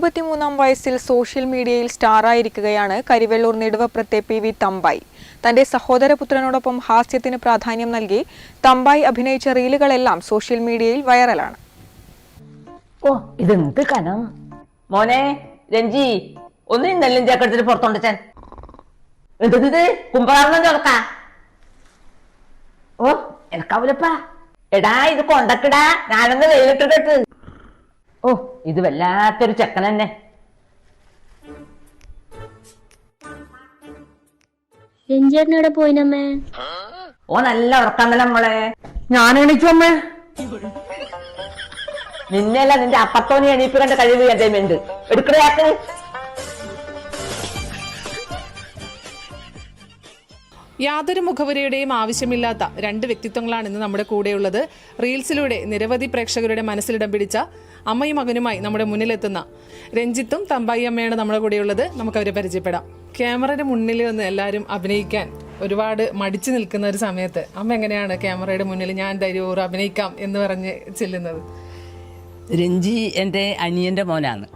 ഇരുപത്തിമൂന്നാം വയസ്സിൽ സോഷ്യൽ മീഡിയയിൽ സ്റ്റാറായിരിക്കുകയാണ് കരിവെള്ളൂർ നെടുവപ്രത്തെ പി വി തമ്പായി. തന്റെ സഹോദരപുത്രനോടൊപ്പം ഹാസ്യത്തിന് പ്രാധാന്യം നൽകി തമ്പായി അഭിനയിച്ച റീലുകളെല്ലാം സോഷ്യൽ മീഡിയയിൽ വൈറലാണ്. ഓ ഇതെന്ത് കനം? മോനെ രഞ്ജി ഒന്നും ഈ നെല്ലിഞ്ചാക്ക എടുത്തിട്ട് പുറത്തോണ്ടച്ചാൻ എന്തത് കുമ്പളാർന്ന ചോർക്ക ഓ എനക്കാവൂലപ്പാ എടാ ഇത് കൊണ്ടക്കിടാ. ഞാനൊന്ന് വെയിലിട്ടിട്ട് ഓ ഇത് വല്ലാത്തൊരു ചെക്കൻ തന്നെ രഞ്ജേട്ടനോടെ പോയിനമ്മേ? ഓ നല്ല ഉറക്കാന്നല്ല നമ്മളെ ഞാൻ എണീച്ചു അമ്മേ. നിന്നെയല്ല നിന്റെ അപ്പത്തോനി എണീപ്പിക്കേണ്ട കഴിവ് എന്റെ ഉണ്ട്. എടുക്കണയാക്ക് യാതൊരു മുഖവരയുടെയും ആവശ്യമില്ലാത്ത രണ്ട് വ്യക്തിത്വങ്ങളാണ് ഇന്ന് നമ്മുടെ കൂടെയുള്ളത്. റീൽസിലൂടെ നിരവധി പ്രേക്ഷകരുടെ മനസ്സിലിടം പിടിച്ച അമ്മയും മകനുമായി നമ്മുടെ മുന്നിലെത്തുന്ന രഞ്ജിത്തും തമ്പായി അമ്മയാണ് നമ്മുടെ കൂടെയുള്ളത്. നമുക്ക് അവരെ പരിചയപ്പെടാം. ക്യാമറയുടെ മുന്നിൽ വന്ന് എല്ലാവരും അഭിനയിക്കാൻ ഒരുപാട് മടിച്ചു നിൽക്കുന്ന ഒരു സമയത്ത് അമ്മ എങ്ങനെയാണ് ക്യാമറയുടെ മുന്നിൽ ഞാൻ ധൈര്യപൂർവം അഭിനയിക്കാം എന്ന് പറഞ്ഞ് ചെല്ലുന്നത്? രഞ്ജി എന്റെ അനിയന്റെ മോനാണ്.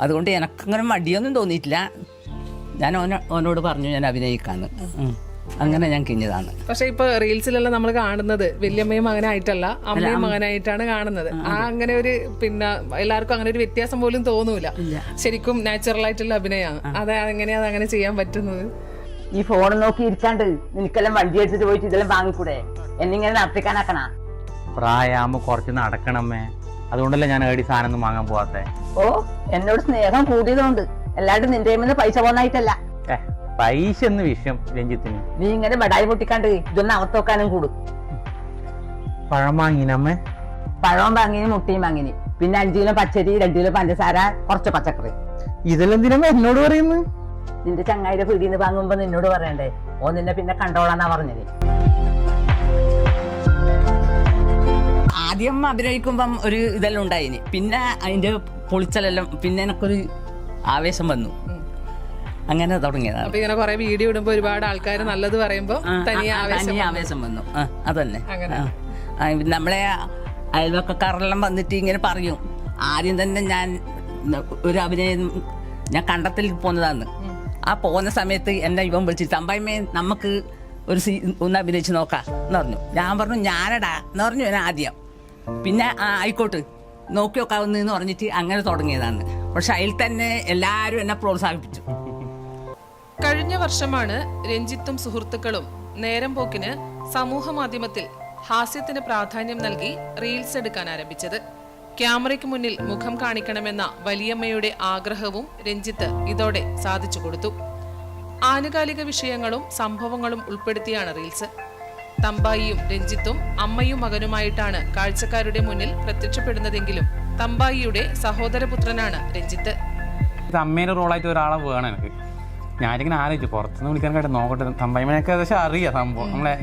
അതുകൊണ്ട് എനക്കങ്ങനെ മടിയൊന്നും തോന്നിയിട്ടില്ല. ഞാൻ ഓന ഓനോട് പറഞ്ഞു ഞാൻ അഭിനയിക്കാന്ന്. അങ്ങനെ ഞാൻ കിഞ്ഞതാണ്. പക്ഷെ ഇപ്പൊ റീൽസിലെല്ലാം നമ്മൾ കാണുന്നത്. വല്യമ്മയും മകനായിട്ടല്ല അമ്മയും മകനായിട്ടാണ് കാണുന്നത്. ആ അങ്ങനെ ഒരു പിന്നെ എല്ലാവർക്കും അങ്ങനെ ഒരു വ്യത്യാസം പോലും തോന്നൂല. ശരിക്കും നാച്ചുറൽ ആയിട്ടുള്ള അഭിനയമാണ് അത് എങ്ങനെയാണ് അങ്ങനെ ചെയ്യാൻ പറ്റുന്നത്? ഈ ഫോൺ നോക്കി ഇരിക്കാണ്ട് നിനക്കെല്ലാം വണ്ടി എടുത്തിട്ട് പോയിട്ട് ഇതെല്ലാം വാങ്ങിക്കൂടെ? എന്നിങ്ങനെ നടത്തിക്കാനാക്കണ? പ്രായമാകുമ്പോ കുറച്ച് നടക്കണമേ അതുകൊണ്ടല്ലേ ഞാൻ ഏടി സാധനം വാങ്ങാൻ പോവാത്തെ? ഓ എന്നോട് സ്നേഹം കൂടിയതുകൊണ്ട്. അല്ലാണ്ട് നിന്റെ പൈസ പോന്നായിട്ടല്ല. പൈസ എന്ന് വിഷയം രഞ്ജിത്തിന്. നീ ഇങ്ങനെ ബടായി പൊട്ടിക്കാണ്ട് ഇതൊന്ന് അവത്ത് വെക്കാനും കൂടും. പഴം വാങ്ങിനമ്മേ പഴവും വാങ്ങിനി മുട്ടയും വാങ്ങിനി. പിന്നെ അഞ്ചു കിലോ പച്ചരി രണ്ടു കിലോ പഞ്ചസാര കുറച്ച് പച്ചക്കറി. ഇതിലെന്തിനമ്മ എന്നോട് പറയുന്നു നിന്റെ ചങ്ങായിയുടെ പീടിന്ന് വാങ്ങുമ്പോ നിന്നോട് പറയണ്ടേ? ഓ നിന്നെ പിന്നെ കണ്ടോളാന്നാ പറഞ്ഞത്. ആദ്യം അഭിനയിക്കുമ്പം ഒരു ഇതെല്ലാം ഉണ്ടായിനി. പിന്നെ അതിന്റെ പൊളിച്ചലെല്ലാം പിന്നെ എനിക്കൊരു ആവേശം വന്നു. അങ്ങനെ തുടങ്ങിയതാണ് അപ്പൊ ഇങ്ങനെ കുറെ വീഡിയോ ഇടുമ്പോ ഒരുപാട് ആൾക്കാർ നല്ലത് പറയുമ്പോ തനിയെ ആവേശം വന്നു. അതന്നെ. നമ്മളെ അയൽവക്കക്കാരെല്ലാം വന്നിട്ട് ഇങ്ങനെ പറയും. ആദ്യം തന്നെ ഞാൻ ഒരു അഭിനയം ഞാൻ കണ്ടത്തിൽ പോന്നതാണ് ആ പോകുന്ന സമയത്ത് എന്നെ ഇവൻ വിളിച്ചു തമ്പായ്മേ നമുക്ക് ഒരു സീ ഒന്ന് അഭിനയിച്ച് നോക്കാം എന്ന് പറഞ്ഞു. ഞാൻ പറഞ്ഞു ഞാനടാ എന്ന് പറഞ്ഞു ഞാൻ ആദ്യം. പിന്നെ ആ ആയിക്കോട്ട് നോക്കി നോക്കാവുന്ന പറഞ്ഞിട്ട് അങ്ങനെ തുടങ്ങിയതാണ് പക്ഷെ അതിൽ തന്നെ എല്ലാവരും എന്നെ പ്രോത്സാഹിപ്പിച്ചു. കഴിഞ്ഞ വർഷമാണ് രഞ്ജിത്തും സുഹൃത്തുക്കളും നേരം പോക്കിന് സമൂഹ മാധ്യമത്തിൽ ഹാസ്യത്തിന് പ്രാധാന്യം നൽകി റീൽസ് എടുക്കാൻ ആരംഭിച്ചത്. ക്യാമറയ്ക്ക് മുന്നിൽ മുഖം കാണിക്കണമെന്ന വലിയമ്മയുടെ ആഗ്രഹവും രഞ്ജിത്ത് ഇതോടെ സാധിച്ചു കൊടുത്തു. ആനുകാലിക വിഷയങ്ങളും സംഭവങ്ങളും ഉൾപ്പെടുത്തിയാണ് റീൽസ് തമ്പായിയും രഞ്ജിത്തും അമ്മയും മകനുമായിട്ടാണ് കാഴ്ചക്കാരുടെ മുന്നിൽ പ്രത്യക്ഷപ്പെടുന്നതെങ്കിലും തമ്പായിയുടെ സഹോദരപുത്രനാണ് രഞ്ജിത്ത്. ഇത് അമ്മേന്റെ റോളായിട്ട് ഒരാളെ വേണം എനിക്ക്. ഞാനിങ്ങനെ ആലോചിച്ചു പുറത്തുനിന്ന് വിളിക്കാനായിട്ട് നോക്കട്ടെ. തമ്പയമ്മനൊക്കെ ഏകദേശം അറിയാം സംഭവം. നമ്മളെ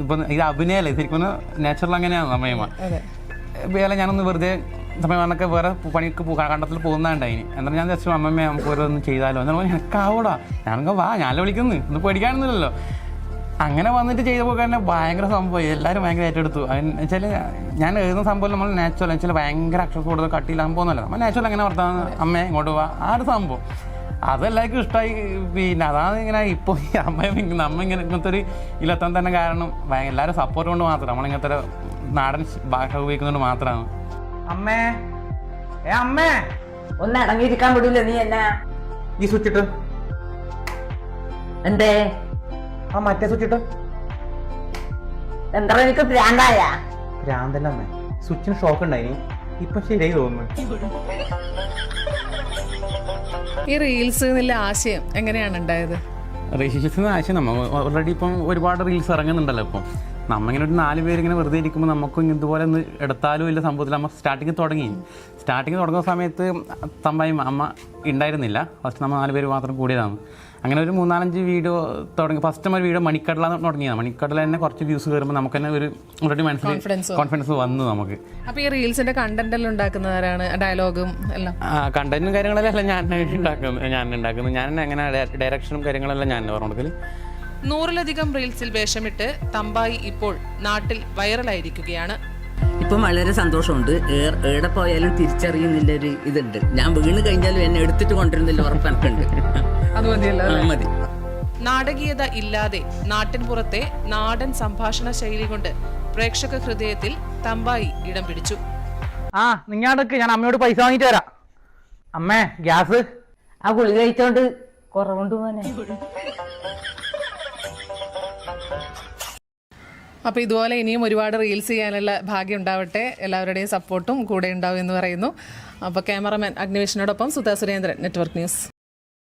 ഇപ്പം ഇത് അഭിനയല്ലേ? ശരിക്കും നാച്ചുറൽ അങ്ങനെയാണ് തമ്പയമ്മ വേല ഞാനൊന്ന് വെറുതെ തമ്പയമ്മനൊക്കെ വേറെ പണിക്ക് കണ്ടത്തിൽ കണ്ടത്തിൽ പോകുന്നുണ്ടായിന് എന്നാലും ഞാൻ ജസ്റ്റ് അമ്മമ്മ നമുക്ക് ഓരോന്ന് ചെയ്താലോ. എന്നാൽ എനിക്കാവൂടാ ഞാനൊക്കെ വാ ഞാനല്ലേ വിളിക്കുന്നു. ഒന്ന് പേടിക്കാനൊന്നുമില്ലല്ലോ. അങ്ങനെ വന്നിട്ട് ചെയ്തപ്പോൾ തന്നെ ഭയങ്കര സംഭവമായി എല്ലാവരും ഭയങ്കര ഏറ്റെടുത്തു. വെച്ചാൽ ഞാൻ എഴുതുന്ന സംഭവം നമ്മൾ നാച്ചുറൽ വെച്ചാൽ ഭയങ്കര അക്ഷരം കൂടുതൽ കട്ടിയില്ലാൻ പോകുന്നല്ലോ നമ്മൾ നാച്ചുറൽ എങ്ങനെ വർത്താൻ അമ്മയെ ഇങ്ങോട്ട് പോവാ ആ ഒരു സംഭവം. അതെല്ലാവർക്കും ഇഷ്ടമായി പിന്നെ അതാണ് ഇങ്ങനെ ഇപ്പോൾ ഈ അമ്മയും ഇങ്ങനെ അമ്മ ഇങ്ങനെ ഇങ്ങനത്തെ ഒരു ഇല്ലെത്താൻ തന്നെ കാരണം ഭയങ്കര എല്ലാവരും സപ്പോർട്ട് കൊണ്ട് മാത്രം. നമ്മളിങ്ങനത്തെ ഒരു നാടൻ ഭാഷ ഉപയോഗിക്കുന്നതുകൊണ്ട് മാത്രമാണ്. അമ്മേ. ഏ അമ്മേ. ഒന്ന് അടങ്ങിയിരിക്കാൻ വിടൂല നീ എന്നാ? നീ സ്വിച്ച് എന്തേ? ആ മറ്റേ സ്വിച്ച് ഇട്ട്. എന്താ എനിക്ക് ഭ്രാന്തായ? ഭ്രാന്തല്ല അമ്മേ. സ്വിച്ചിന് ഷോക്ക് ഉണ്ടായിനി. ഇപ്പൊ ശരിയായി തോന്നുന്നു. ഈ റീൽസ് എന്നുള്ള ആശയം എങ്ങനെയാണ് ഉണ്ടായത്? റീൽസ് ആശയം നമ്മൾ ഓൾറെഡി ഇപ്പം ഒരുപാട് റീൽസ് ഇറങ്ങുന്നുണ്ടല്ലോ ഇപ്പം. നമ്മളിങ്ങനെ ഒരു നാല് പേര് ഇങ്ങനെ വെറുതെ ഇരിക്കുമ്പോൾ നമുക്കും ഇതുപോലെ ഒന്ന് എടുത്താലും ഇല്ല സംഭവത്തിൽ നമ്മൾ സ്റ്റാർട്ടിങ് തുടങ്ങി. സ്റ്റാർട്ടിങ് തുടങ്ങുന്ന സമയത്ത് തമ്പായി അമ്മ ഉണ്ടായിരുന്നില്ല. ഫസ്റ്റ് നമ്മൾ നാല് പേര് മാത്രം കൂടിയതാണ്. അങ്ങനെ ഒരു മൂന്നാലഞ്ച് വീഡിയോ തുടങ്ങി. ഫസ്റ്റ് നമ്മൾ വീഡിയോ മണിക്കടല തുടങ്ങിയതാണ്. മണിക്കടല തന്നെ കുറച്ച് വ്യൂസ് കയറുമ്പോൾ നമുക്ക് തന്നെ ഒരു ഓൾറെഡി മനസ്സിൽ കോൺഫിഡൻസ് വന്നു. നമുക്ക്. അപ്പൊ ഈ റീൽസിന്റെ കണ്ടന്റ് എല്ലാം ഉണ്ടാക്കുന്നവരാണ് ഡയലോഗും എല്ലാം? കണ്ടന്റും കാര്യങ്ങളെല്ലാം ഞാൻ ഉണ്ടാക്കുന്നത് ഞാൻ ഉണ്ടാക്കുന്നത്. ഞാൻ അങ്ങനെ ഡയറക്ഷനും കാര്യങ്ങളെല്ലാം ഞാൻ പറഞ്ഞു നൂറിലധികം റീൽസിൽ വേഷമിട്ട് തമ്പായി ഇപ്പോൾ നാട്ടിൽ വൈറലായിരിക്കുകയാണ് ഇപ്പം വളരെ സന്തോഷമുണ്ട്. ഏർ- എവിടെ പോയാലും തിരിച്ചറിയുന്നില്ല ഒരു ഇതുണ്ട്. ഞാൻ വീണ് കഴിഞ്ഞാലും എന്നെ എടുത്തിട്ട് കൊണ്ടിരുന്നില്ല ഉറപ്പ് എനിക്കുണ്ട് അത് മതിയല്ലോ മതി. നാടകീയത ഇല്ലാതെ നാട്ടിൻ പുറത്തെ നാടൻ സംഭാഷണ ശൈലി കൊണ്ട് പ്രേക്ഷക ഹൃദയത്തിൽ തമ്പായി ഇടം പിടിച്ചു. ആ നിങ്ങാടക്ക് ഞാൻ അമ്മയോട് പൈസ വാങ്ങിട്ട് വരാം. അമ്മേ ഗ്യാസ്. ആ ഗുളിക കഴിച്ചോണ്ട് കുറവുണ്ട് മോനെ. അപ്പോൾ ഇതുപോലെ ഇനിയും ഒരുപാട് റീൽസ് ചെയ്യാനുള്ള ഭാഗ്യം ഉണ്ടാവട്ടെ. എല്ലാവരുടെയും സപ്പോർട്ടും കൂടെ ഉണ്ടാവും എന്ന് പറയുന്നു. അപ്പോൾ ക്യാമറമാൻ അഗ്നിവേശനോടൊപ്പം സുധാ സുരേന്ദ്രൻ നെറ്റ്വർക്ക് ന്യൂസ്